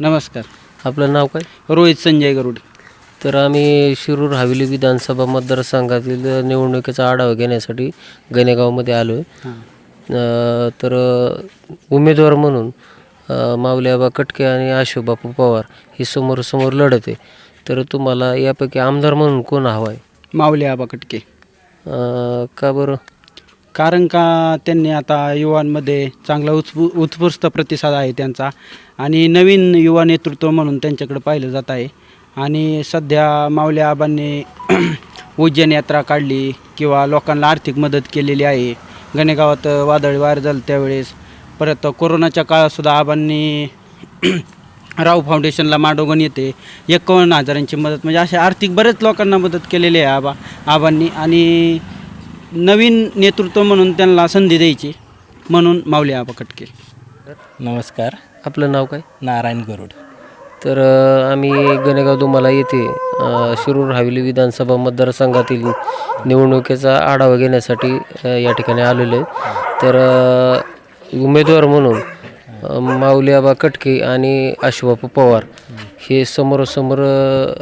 नमस्कार. आपलं नाव काय? रोहित संजय गरुड. तर आम्ही शिरूर हवेली विधानसभा मतदारसंघातील निवडणुकीचा आढावा घेण्यासाठी गणेगावमध्ये आलो आहे तर उमेदवार म्हणून अ, माऊलीआबा कटके आणि आशुबापू पवार ही समोरासमोर लढत आहे. तर तुम्हाला यापैकी आमदार म्हणून कोण हवा आहे? माऊली आबा कटके. अ, का बरं? कारण का त्यांनी आता युवांमध्ये चांगला उत्स्फू उत्स्फूर्त प्रतिसाद आहे त्यांचा. आणि नवीन युवा नेतृत्व म्हणून त्यांच्याकडे पाहिलं जात आहे. आणि सध्या मावल्या आबांनी उज्जैन यात्रा काढली किंवा लोकांना आर्थिक मदत केलेली आहे. गणेगावात वादळी वार झालं त्यावेळेस. परत कोरोनाच्या काळातसुद्धा आबांनी राव फाउंडेशनला माडोगण येते. एकावन्न हजारांची मदत म्हणजे अशा आर्थिक बरेच लोकांना मदत केलेली आहे आबा आबांनी. आणि नवीन नेतृत्व म्हणून त्यांना संधी द्यायची म्हणून माऊली आबा कटके. नमस्कार. आपलं नाव काय? नारायण गरुड. तर आम्ही गणेगाव तुम्हाला येथे शिरूर हवेली विधानसभा मतदारसंघातील निवडणुकीचा आढावा घेण्यासाठी या ठिकाणी आलेलो आहे. तर उमेदवार म्हणून माऊली आबा कटके आणि आशुबापू पवार हे समोरासमोर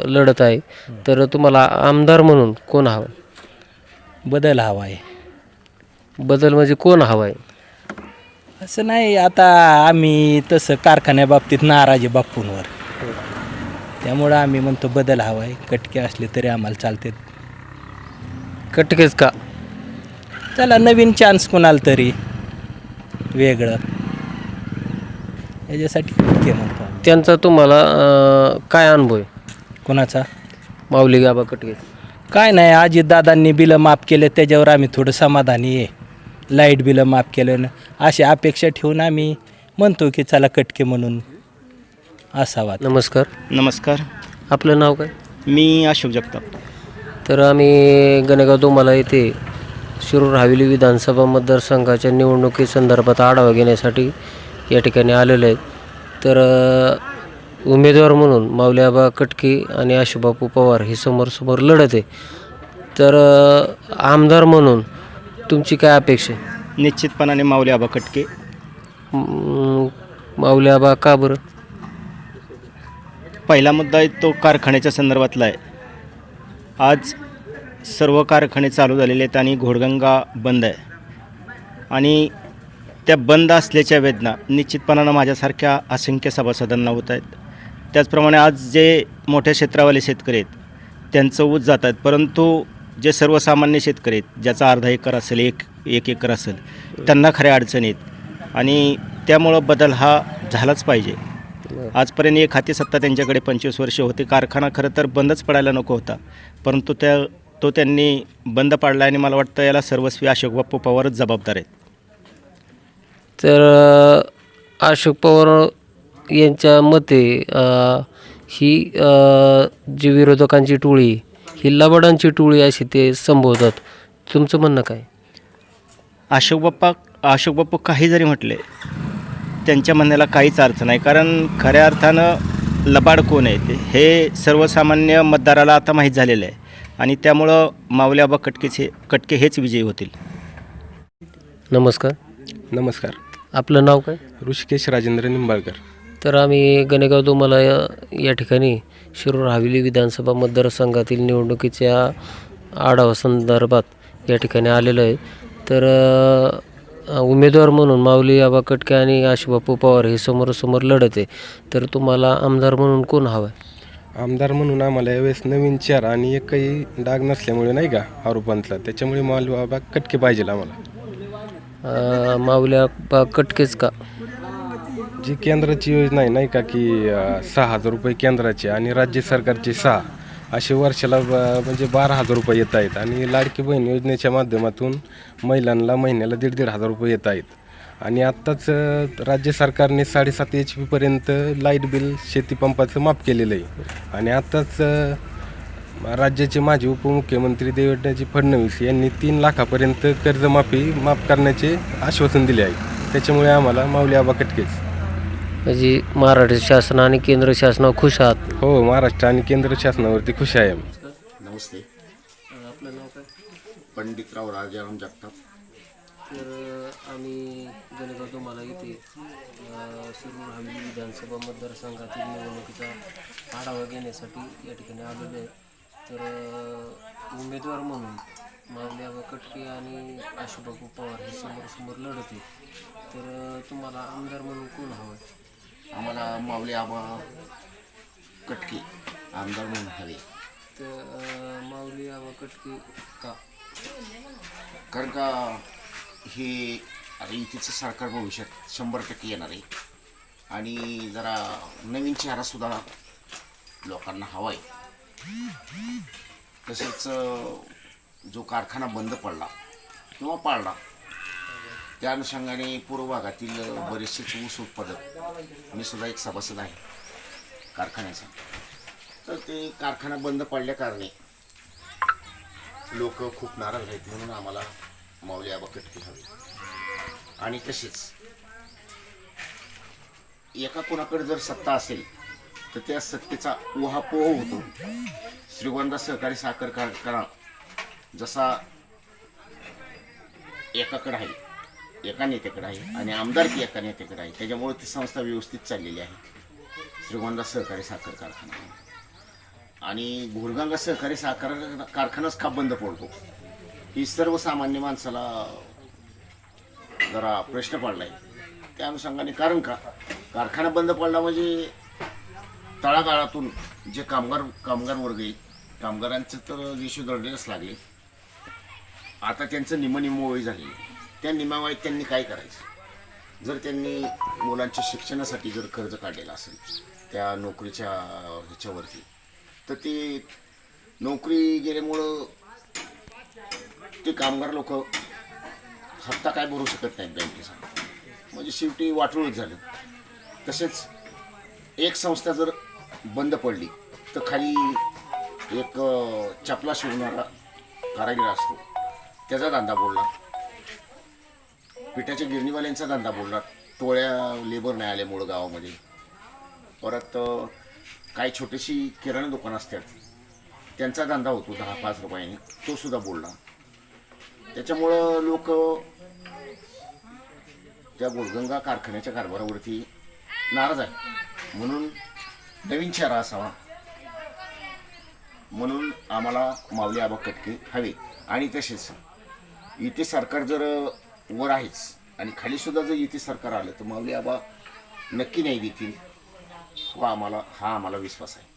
लढत आहे. तर तुम्हाला आमदार म्हणून कोण हवं? बदल हवा आहे. बदल म्हणजे कोण हवा आहे? असं नाही आता आम्ही तसं कारखान्याबाबतीत नाराज आहे बाप्पूंवर त्यामुळं आम्ही म्हणतो बदल हवा आहे. कटके असले तरी आम्हाला चालते कटकेच का? चला नवीन चान्स कोणाला तरी. वेगळं. याच्यासाठी कटके म्हणतो आम्ही. त्यांचा तुम्हाला अ, काय अनुभव आहे? कोणाचा? माऊली आबा कटके काय नाही आजी दादांनी बिलं माफ केले त्याच्यावर आम्ही थोडं समाधानी आहे. लाइट बिलं माफ केलं अशी अपेक्षा ठेवून आम्ही म्हणतो की चला कटके म्हणून असावा नमस्कार. नमस्कार. आपलं नाव काय? मी अशोक जगताप. तर आम्ही गणेगाव तुम्हाला येथे शिरूर हवेली विधानसभा मतदारसंघाच्या निवडणुकीसंदर्भात आढावा घेण्यासाठी या ठिकाणी आलेलो आहेत तर उमेदवार म्हणून माऊलीआबा कटके आणि आशुबापू पवार ही समोरसमोर लढत आहे. तर आमदार म्हणून तुमची काय अपेक्षा आहे? निश्चितपणाने माऊली आबा कटके. म, माऊलीआबा का बरं? पहिला मुद्दा आहे तो कारखान्याच्या संदर्भातला आहे. आज सर्व कारखाने चालू झालेले आहेत आणि घोडगंगा बंद आहे. आणि त्या बंद असल्याच्या वेदना निश्चितपणानं माझ्यासारख्या असंख्य सभासदांना होत आहेत. त्याचप्रमाणे आज जे मोठ्या क्षेत्रावाले शेतकरी आहेत त्यांचं ऊस जात आहेत परंतु जे सर्वसामान्य शेतकरी आहेत ज्याचा अर्धा एकर असेल एक एक एकर असेल त्यांना खऱ्या अडचणी आहेत. आणि त्यामुळं बदल हा झालाच पाहिजे. आजपर्यंत एक हाती सत्ता त्यांच्याकडे पंचवीस वर्ष होती. कारखाना खरं तर बंदच पडायला नको होता. परंतु त्या तो त्यांनी बंद पाडला आणि मला वाटतं याला सर्वस्वी अशोक बाप्पू पवारच जबाबदार आहेत. तर अशोक पवार यांच्या मते ही जी विरोधकांची टोळी ही लबाडांची टोळी अशी ते संबोधतात तुमचं म्हणणं काय? अशोक बाप्पा अशोक बाप्पू काही जरी म्हटले त्यांच्या म्हणण्याला काहीच अर्थ नाही. कारण खऱ्या अर्थानं लबाड कोण आहे ते? हे सर्वसामान्य मतदाराला आता माहीत झालेलं आहे. आणि त्यामुळं माऊल्याबा कटकेच कटके हेच विजयी होतील. नमस्कार. नमस्कार. आपलं नाव काय? ऋषिकेश राजेंद्र निंबाळकर. तर आम्ही गणेगाव तुम्हाला या या ठिकाणी शिरूर हवेली विधानसभा मतदारसंघातील निवडणुकीच्या आढावा संदर्भात या ठिकाणी आलेलो आहे. तर उमेदवार म्हणून माऊली आबा कटके आणि आशुबापू पवार हे समोरासमोर लढत आहे. तर तुम्हाला आमदार म्हणून कोण हवं आहे आमदार म्हणून आम्हाला यावेळेस नवीन चार आणि एकही डाग नसल्यामुळे नाही का आरोपांतला. त्याच्यामुळे माल बाबा कटके पाहिजे आम्हाला. माऊली आबा कटकेच का? जी केंद्राची योजना आहे नाही का की सहा हजार रुपये केंद्राचे आणि राज्य सरकारचे सहा असे वर्षाला ब- म्हणजे बारा हजार रुपये येत आहेत. आणि लाडकी बहीण योजनेच्या माध्यमातून महिलांना महिन्याला दीड दीड हजार रुपये येत आहेत. आणि आत्ताच राज्य सरकारने साडेसात एच पीपर्यंत लाइट बिल शेतीपंपाचं माफ केलेलं आहे. आणि आत्ताच राज्याचे माजी उपमुख्यमंत्री देवेंद्रजी फडणवीस यांनी तीन लाखापर्यंत कर्जमाफी माफ करण्याचे आश्वासन दिले आहे. त्याच्यामुळे आम्हाला माऊली आबा कटकेच. म्हणजे महाराष्ट्र शासन आणि केंद्र शासनावर खुश आहात? हो महाराष्ट्र आणि केंद्र शासनावरती खुश आहे. आम्ही नमस्ते पंडितराव राजाराम जगताप. तर आम्ही गणेगाव तुम्हाला इथे अ, शिरूर हवेली विधानसभा मतदारसंघातील निवडणुकीचा आढावा घेण्यासाठी या ठिकाणी आलेलो आहे. तर अ, उमेदवार म्हणून आबा कटके आणि आशुबाबू पवार हे समोर समोर लढत आहे तर अ, तुम्हाला आमदार म्हणून कोण हवं? आहे आम्हाला माऊली आबा कटके आमदार म्हणून हवे. तर माऊली आबा कटके का? कारण का हे आता इथेचं सरकार भविष्यात शंभर टक्के येणार आहे. आणि जरा नवीन चेहरासुद्धा लोकांना हवा आहे तसेच जो कारखाना बंद पडला किंवा पाळला त्या अनुषंगाने पूर्व भागातील बरेचसेच ऊस उत्पादक मी सुद्धा एक सभासद आहे कारखान्याचा तर ते कारखाना बंद पडल्या कारणे लोक खूप नाराज आहेत म्हणून आम्हाला माऊली आबा हवी. आणि तसेच एका कोणाकडे जर सत्ता असेल तर त्या सत्तेचा उहापोह होतो. श्रीगोंदा सहकारी साखर कारखाना जसा एकाकडे आहे एका नेत्याकडे आहे आणि आमदारकी एका नेत्याकडे आहे. त्याच्यामुळे ती संस्था व्यवस्थित चाललेली आहे. श्रीगोंदा सहकारी साखर कारखाना. आणि घोडगंगा सहकारी साखर कारखानाच का बंद पडतो? ही सर्वसामान्य माणसाला जरा प्रश्न पडला आहे त्या अनुषंगाने कारण का? कारखाना बंद पडला म्हणजे तळागाळातून जे कामगार कामगार वर्ग आहेत कामगारांचं तर रेशो दळलेच लागले. आता त्यांचं निम निम वय झालेलं आहे. त्या निमावयात त्यांनी काय करायचं? जर त्यांनी मुलांच्या शिक्षणासाठी जर कर्ज काढलेलं असेल त्या नोकरीच्या ह्याच्यावरती तर ते नोकरी गेल्यामुळं ते कामगार लोक हप्ता काय भरू शकत नाहीत बँकेचा. म्हणजे शेवटी वाटूळच झालं. तसेच एक संस्था जर बंद पडली तर खाली एक चपला शिवणारा कारागीर असतो. त्याचा धंदा बोलला. पिठाच्या गिरणीवाल्यांचा धंदा बोलणार टोळ्या लेबर नाही आल्यामुळं गावामध्ये. परत काही छोटीशी किराणा दुकान असतात. त्यांचा धंदा होतो दहा पाच रुपयाने. तो सुद्धा बोलला. त्याच्यामुळं लोक त्या गोलगंगा कारखान्याच्या कारभारावरती नाराज आहे म्हणून नवीन चेहरा असावा. म्हणून आम्हाला माऊली आबा कटके हवे आणि तसेच. इथे सरकार जर वर आहेच. आणि खाली सुद्धा जर युती सरकार आलं तर माऊली आबा नक्की नाही देतील. व आम्हाला हा आम्हाला विश्वास आहे.